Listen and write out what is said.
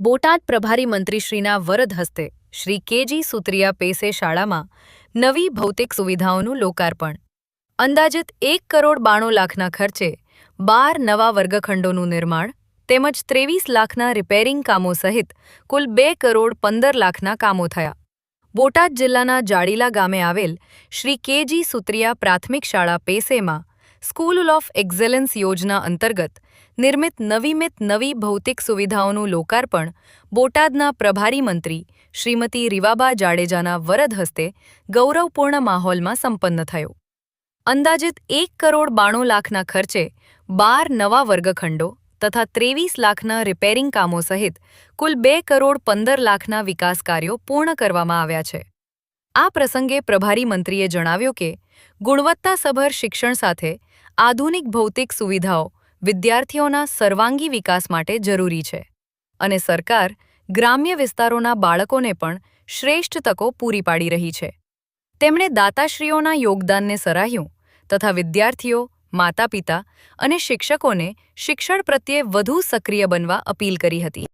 બોટાદ પ્રભારી મંત્રીશ્રીના વરદ હસ્તે શ્રી કેજી સુત્રિયા પેસે શાળામાં નવી ભૌતિક સુવિધાઓનું લોકાર્પણ. અંદાજિત એક કરોડ બાણું લાખના ખર્ચે બાર નવા વર્ગખંડોનું નિર્માણ તેમજ ત્રેવીસ લાખના રિપેરિંગ કામો સહિત કુલ બે કરોડ પંદર લાખના કામો થયા. બોટાદ જિલ્લાના જાડીલા ગામે આવેલ શ્રી કેજી સુત્રિયા પ્રાથમિક શાળા પેસેમાં સ્કૂલ ઓફ એક્ઝલન્સ યોજના અંતર્ગત નિર્મિત નવીમિત નવી ભૌતિક સુવિધાઓનું લોકાર્પણ બોટાદના પ્રભારી મંત્રી શ્રીમતી રીવાબા જાડેજાના વરદ હસ્તે ગૌરવપૂર્ણ માહોલમાં સંપન્ન થયો. અંદાજિત એક કરોડ બાણું લાખના ખર્ચે બાર નવા વર્ગખંડો તથા ત્રેવીસ લાખના રિપેરિંગ કામો સહિત કુલ બે કરોડ પંદર લાખના વિકાસ કાર્યો પૂર્ણ કરવામાં આવ્યા છે. આ પ્રસંગે પ્રભારી મંત્રીએ જણાવ્યું કે, ગુણવત્તાસભર શિક્ષણ સાથે આધુનિક ભૌતિક સુવિધાઓ વિદ્યાર્થીઓના સર્વાંગી વિકાસ માટે જરૂરી છે અને સરકાર ગ્રામ્ય વિસ્તારોના બાળકોને પણ શ્રેષ્ઠ તકો પૂરી પાડી રહી છે. તેમણે દાતાશ્રીઓના યોગદાનને સરાહ્યું તથા વિદ્યાર્થીઓ, માતાપિતા અને શિક્ષકોને શિક્ષણ પ્રત્યે વધુ સક્રિય બનવા અપીલ કરી હતી.